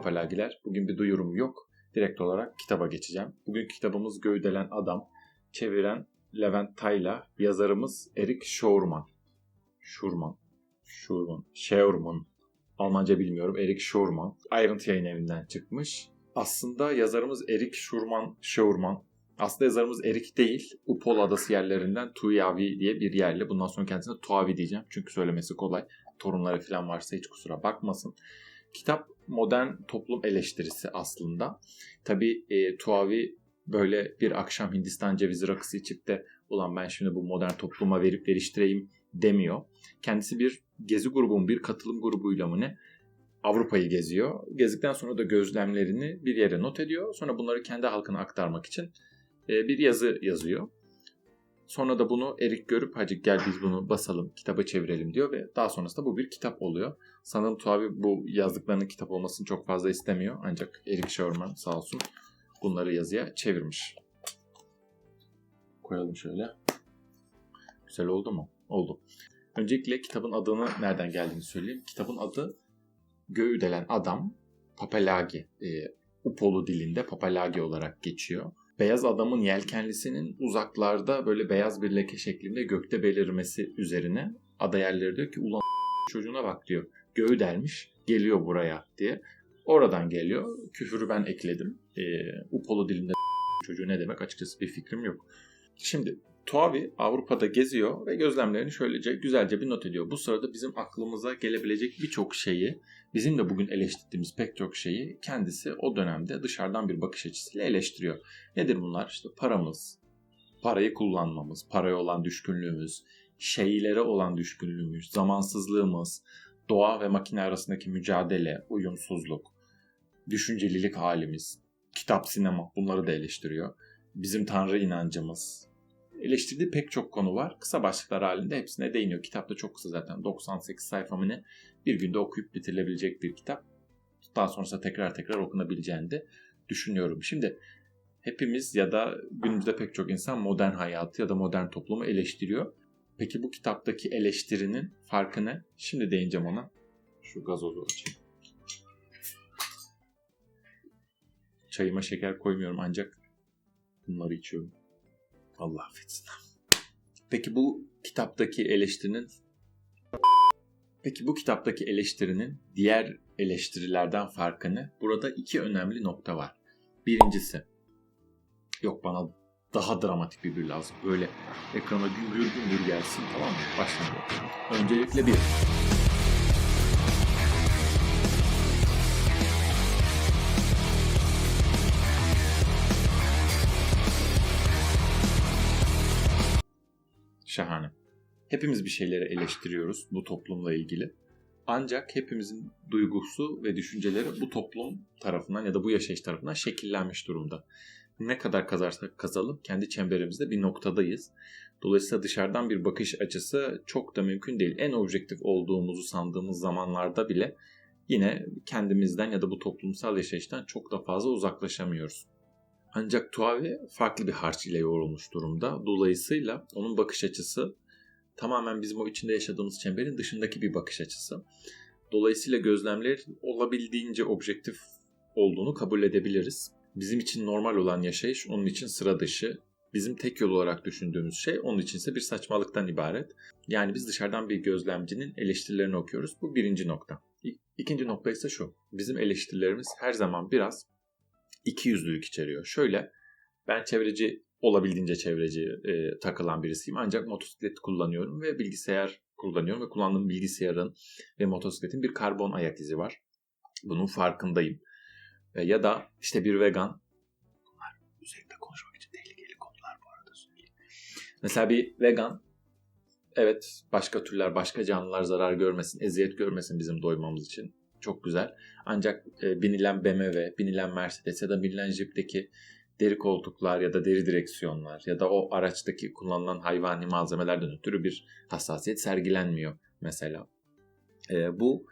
papalagiler. Bugün bir duyurum yok. Direkt olarak kitaba geçeceğim. Bugünkü kitabımız Göğdelen Adam. Çeviren Levent Tayla. Yazarımız Erik Schurman. Schurman. Schurman. Schurman. Almanca bilmiyorum. Erik Schurman. Ayrıntı yayın evinden çıkmış. Aslında yazarımız Erik Schurman. Schurman. Aslında yazarımız Erik değil. Upol Adası yerlerinden Tuyavi diye bir yerli. Bundan sonra kendisine Tuavi diyeceğim. Çünkü söylemesi kolay. Torunları falan varsa hiç kusura bakmasın. Kitap modern toplum eleştirisi aslında. Tabi e, Tuavi böyle bir akşam Hindistan cevizi rakısı içip de ulan ben şimdi bu modern topluma verip veriştireyim demiyor. Kendisi bir gezi grubunun bir katılım grubuyla mı ne Avrupa'yı geziyor. Gezdikten sonra da gözlemlerini bir yere not ediyor. Sonra bunları kendi halkına aktarmak için e, bir yazı yazıyor. Sonra da bunu Erik görüp hadi gel biz bunu basalım, kitaba çevirelim diyor ve daha sonrasında bu bir kitap oluyor. Sanırım Tuavi bu yazdıklarının kitap olmasını çok fazla istemiyor. Ancak Erik Sherman sağ olsun bunları yazıya çevirmiş. Koyalım şöyle. Güzel oldu mu? Oldu. Öncelikle kitabın adını nereden geldiğini söyleyeyim. Kitabın adı Göğü delen Adam Papalagi. E, Upolu dilinde Papalagi olarak geçiyor. Beyaz adamın yelkenlisinin uzaklarda böyle beyaz bir leke şeklinde gökte belirmesi üzerine ada yerleri diyor ki ulan çocuğuna bak diyor. Göğü delmiş geliyor buraya diye. Oradan geliyor. Küfürü ben ekledim. E, Upolu dilinde çocuğu ne demek açıkçası bir fikrim yok. Şimdi Tuavi Avrupa'da geziyor ve gözlemlerini şöylece güzelce bir not ediyor. Bu sırada bizim aklımıza gelebilecek birçok şeyi, bizim de bugün eleştirdiğimiz pek çok şeyi kendisi o dönemde dışarıdan bir bakış açısıyla eleştiriyor. Nedir bunlar? İşte paramız, parayı kullanmamız, paraya olan düşkünlüğümüz, şeylere olan düşkünlüğümüz, zamansızlığımız, doğa ve makine arasındaki mücadele, uyumsuzluk, düşüncelilik halimiz, kitap, sinema bunları da eleştiriyor. Bizim tanrı inancımız, eleştirdiği pek çok konu var. Kısa başlıklar halinde hepsine değiniyor. Kitap da çok kısa zaten. 98 sayfa ne? Bir günde okuyup bitirilebilecek bir kitap. Daha sonrasında tekrar tekrar okunabileceğini de düşünüyorum. Şimdi hepimiz ya da günümüzde pek çok insan modern hayatı ya da modern toplumu eleştiriyor. Peki bu kitaptaki eleştirinin farkı ne? Şimdi değineceğim ona. Şu gazozu açayım. Çayıma şeker koymuyorum ancak bunları içiyorum. Allah affetsin. Peki bu kitaptaki eleştirinin Peki bu kitaptaki eleştirinin diğer eleştirilerden farkını burada iki önemli nokta var. Birincisi yok bana daha dramatik bir bir lazım. Böyle ekrana gümbür gümbür gelsin tamam mı? Başlayalım. Öncelikle bir. Şahane. Hepimiz bir şeyleri eleştiriyoruz bu toplumla ilgili. Ancak hepimizin duygusu ve düşünceleri bu toplum tarafından ya da bu yaşayış tarafından şekillenmiş durumda. Ne kadar kazarsak kazalım kendi çemberimizde bir noktadayız. Dolayısıyla dışarıdan bir bakış açısı çok da mümkün değil. En objektif olduğumuzu sandığımız zamanlarda bile yine kendimizden ya da bu toplumsal yaşayıştan çok da fazla uzaklaşamıyoruz. Ancak Tuavi farklı bir harç ile yoğrulmuş durumda. Dolayısıyla onun bakış açısı tamamen bizim o içinde yaşadığımız çemberin dışındaki bir bakış açısı. Dolayısıyla gözlemler olabildiğince objektif olduğunu kabul edebiliriz. Bizim için normal olan yaşayış onun için sıra dışı. Bizim tek yol olarak düşündüğümüz şey onun için ise bir saçmalıktan ibaret. Yani biz dışarıdan bir gözlemcinin eleştirilerini okuyoruz. Bu birinci nokta. İkinci nokta ise şu. Bizim eleştirilerimiz her zaman biraz iki yüzlülük içeriyor. Şöyle ben çevreci olabildiğince çevreci e, takılan birisiyim ancak motosiklet kullanıyorum ve bilgisayar kullanıyorum ve kullandığım bilgisayarın ve motosikletin bir karbon ayak izi var. Bunun farkındayım. E, ya da işte bir vegan bunlar üzerinde konuşmak için tehlikeli konular bu arada söyleyeyim. Mesela bir vegan evet başka türler, başka canlılar zarar görmesin, eziyet görmesin bizim doymamız için çok güzel. Ancak e, binilen BMW, binilen Mercedes ya da binilen Jeep'teki deri koltuklar ya da deri direksiyonlar ya da o araçtaki kullanılan hayvani malzemelerden ötürü bir hassasiyet sergilenmiyor mesela. E, bu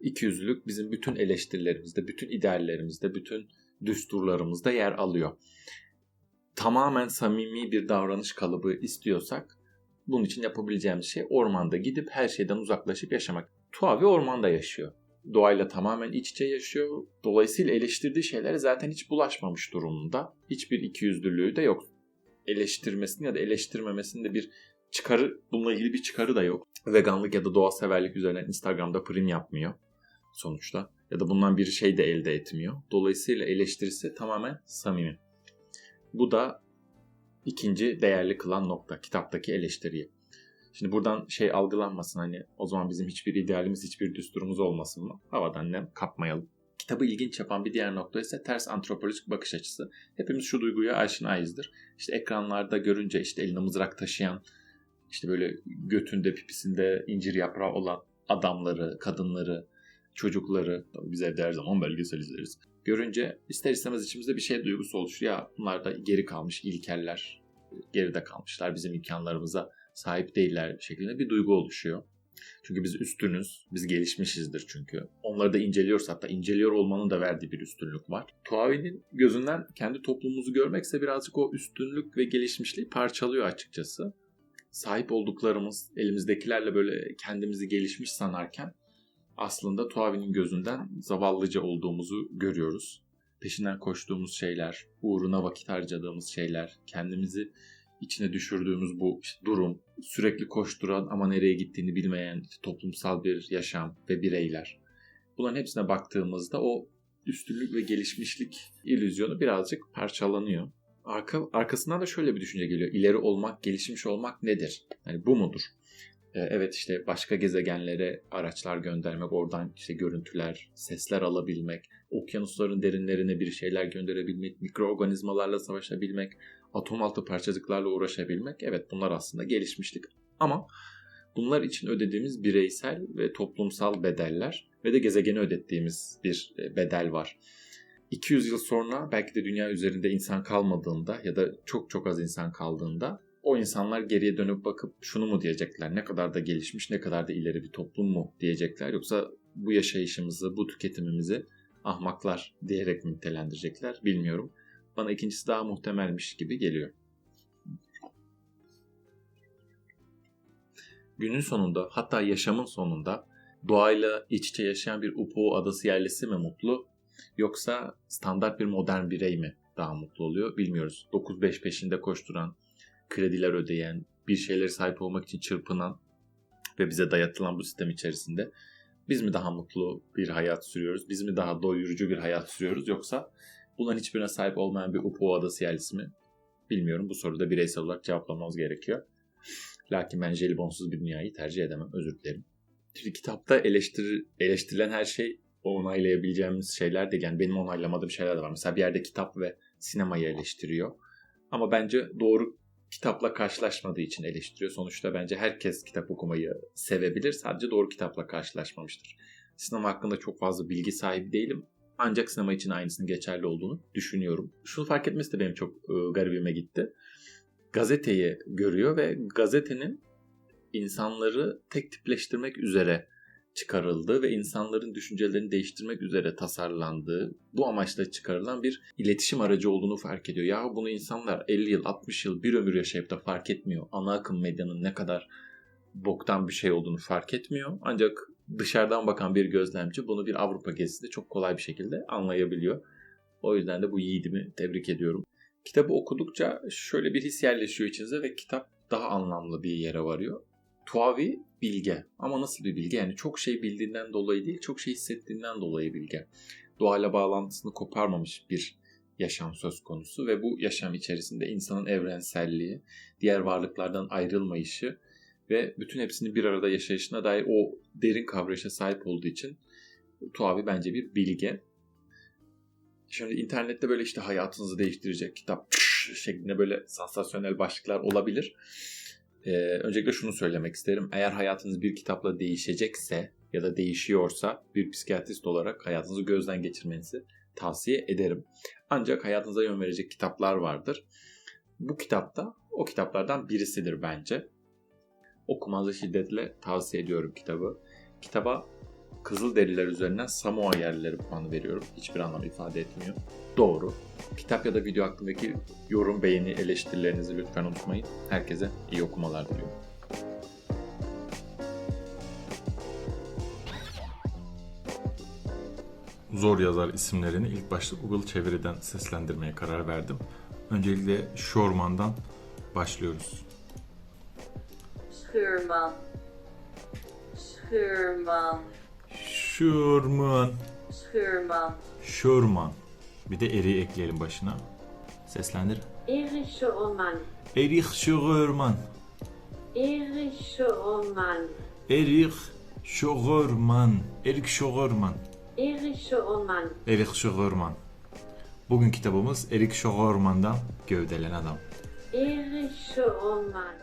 ikiyüzlülük bizim bütün eleştirilerimizde, bütün ideallerimizde, bütün düsturlarımızda yer alıyor. Tamamen samimi bir davranış kalıbı istiyorsak bunun için yapabileceğimiz şey ormanda gidip her şeyden uzaklaşıp yaşamak. Tuavi ormanda yaşıyor. Doğayla tamamen iç içe yaşıyor. Dolayısıyla eleştirdiği şeylere zaten hiç bulaşmamış durumda. Hiçbir ikiyüzlülüğü de yok. Eleştirmesinin ya da eleştirmemesinin de bir çıkarı, bununla ilgili bir çıkarı da yok. Veganlık ya da doğa severlik üzerine Instagram'da prim yapmıyor sonuçta. Ya da bundan bir şey de elde etmiyor. Dolayısıyla eleştirisi tamamen samimi. Bu da ikinci değerli kılan nokta kitaptaki eleştiriyi. Şimdi buradan şey algılanmasın hani o zaman bizim hiçbir idealimiz, hiçbir düsturumuz olmasın mı? Havadan nem kapmayalım. Kitabı ilginç yapan bir diğer nokta ise ters antropolojik bakış açısı. Hepimiz şu duyguya aşinayızdır. İşte ekranlarda görünce işte elinde mızrak taşıyan, işte böyle götünde pipisinde incir yaprağı olan adamları, kadınları, çocukları, tabii biz evde her zaman belgesel izleriz. Görünce ister istemez içimizde bir şey duygusu oluşuyor. Ya bunlar da geri kalmış ilkeller, geride kalmışlar. Bizim imkanlarımıza sahip değiller şeklinde bir duygu oluşuyor. Çünkü biz üstünüz, biz gelişmişizdir çünkü. Onları da inceliyoruz hatta inceliyor olmanın da verdiği bir üstünlük var. Tuavi'nin gözünden kendi toplumumuzu görmekse birazcık o üstünlük ve gelişmişliği parçalıyor açıkçası. Sahip olduklarımız, elimizdekilerle böyle kendimizi gelişmiş sanarken aslında Tuavi'nin gözünden zavallıca olduğumuzu görüyoruz. Peşinden koştuğumuz şeyler, uğruna vakit harcadığımız şeyler, kendimizi içine düşürdüğümüz bu işte durum, sürekli koşturan ama nereye gittiğini bilmeyen işte toplumsal bir yaşam ve bireyler. Bunların hepsine baktığımızda o üstünlük ve gelişmişlik illüzyonu birazcık parçalanıyor. Arka, arkasından da şöyle bir düşünce geliyor. İleri olmak, gelişmiş olmak nedir? Yani bu mudur? Ee, evet işte başka gezegenlere araçlar göndermek, oradan işte görüntüler, sesler alabilmek, okyanusların derinlerine bir şeyler gönderebilmek, mikroorganizmalarla savaşabilmek, atom altı parçacıklarla uğraşabilmek evet bunlar aslında gelişmişlik. Ama bunlar için ödediğimiz bireysel ve toplumsal bedeller ve de gezegene ödettiğimiz bir e, bedel var. 200 yıl sonra belki de dünya üzerinde insan kalmadığında ya da çok çok az insan kaldığında o insanlar geriye dönüp bakıp şunu mu diyecekler? Ne kadar da gelişmiş, ne kadar da ileri bir toplum mu diyecekler? Yoksa bu yaşayışımızı, bu tüketimimizi ahmaklar diyerek nitelendirecekler bilmiyorum. Bana ikincisi daha muhtemelmiş gibi geliyor. Günün sonunda hatta yaşamın sonunda doğayla iç içe yaşayan bir Upo adası yerlisi mi mutlu yoksa standart bir modern birey mi daha mutlu oluyor bilmiyoruz. 9-5 peşinde koşturan, krediler ödeyen, bir şeylere sahip olmak için çırpınan ve bize dayatılan bu sistem içerisinde biz mi daha mutlu bir hayat sürüyoruz? Biz mi daha doyurucu bir hayat sürüyoruz? Yoksa bunların hiçbirine sahip olmayan bir Upo adası yerlisi mi? Bilmiyorum. Bu soruda bireysel olarak cevaplamamız gerekiyor. Lakin ben jelibonsuz bir dünyayı tercih edemem. Özür dilerim. Şimdi kitapta eleştir, eleştirilen her şey onaylayabileceğimiz şeyler de yani benim onaylamadığım şeyler de var. Mesela bir yerde kitap ve sinemayı eleştiriyor. Ama bence doğru kitapla karşılaşmadığı için eleştiriyor. Sonuçta bence herkes kitap okumayı sevebilir. Sadece doğru kitapla karşılaşmamıştır. Sinema hakkında çok fazla bilgi sahibi değilim. Ancak sinema için aynısının geçerli olduğunu düşünüyorum. Şunu fark etmesi de benim çok e, garibime gitti. Gazeteyi görüyor ve gazetenin insanları tek tipleştirmek üzere çıkarıldığı ve insanların düşüncelerini değiştirmek üzere tasarlandığı, bu amaçla çıkarılan bir iletişim aracı olduğunu fark ediyor. Ya bunu insanlar 50 yıl, 60 yıl, bir ömür yaşayıp da fark etmiyor. Ana akım medyanın ne kadar boktan bir şey olduğunu fark etmiyor. Ancak dışarıdan bakan bir gözlemci bunu bir Avrupa gezisinde çok kolay bir şekilde anlayabiliyor. O yüzden de bu yiğidimi tebrik ediyorum. Kitabı okudukça şöyle bir his yerleşiyor içinize ve kitap daha anlamlı bir yere varıyor. Tuavi bilge ama nasıl bir bilge? Yani çok şey bildiğinden dolayı değil, çok şey hissettiğinden dolayı bilge. Doğayla bağlantısını koparmamış bir yaşam söz konusu ve bu yaşam içerisinde insanın evrenselliği, diğer varlıklardan ayrılmayışı ve bütün hepsini bir arada yaşayışına dair o derin kavrayışa sahip olduğu için Tuavi bence bir bilge. Şimdi internette böyle işte hayatınızı değiştirecek kitap şeklinde böyle sansasyonel başlıklar olabilir. Ee, öncelikle şunu söylemek isterim. Eğer hayatınız bir kitapla değişecekse ya da değişiyorsa bir psikiyatrist olarak hayatınızı gözden geçirmenizi tavsiye ederim. Ancak hayatınıza yön verecek kitaplar vardır. Bu kitapta o kitaplardan birisidir bence. Okumanızı şiddetle tavsiye ediyorum kitabı. Kitaba Kızıl deriler üzerinden Samoa yerlileri puanı veriyorum. Hiçbir anlam ifade etmiyor. Doğru. Kitap ya da video hakkındaki yorum, beğeni, eleştirilerinizi lütfen unutmayın. Herkese iyi okumalar diliyorum. zor yazar isimlerini ilk başta Google çeviriden seslendirmeye karar verdim. Öncelikle Schorman'dan başlıyoruz. Schuurman. Schuurman. Schurman. Schuurman. Schurman. Bir de eri ekleyelim başına. Seslendir. Erich Schuurman. Erich Schurman. Erich Schuurman. Erich Schurman. Erich Schurman. Erich Schuurman. Erich Schurman. Bugün kitabımız Erich Schurman'dan Gövdelen Adam. Erich Schuurman.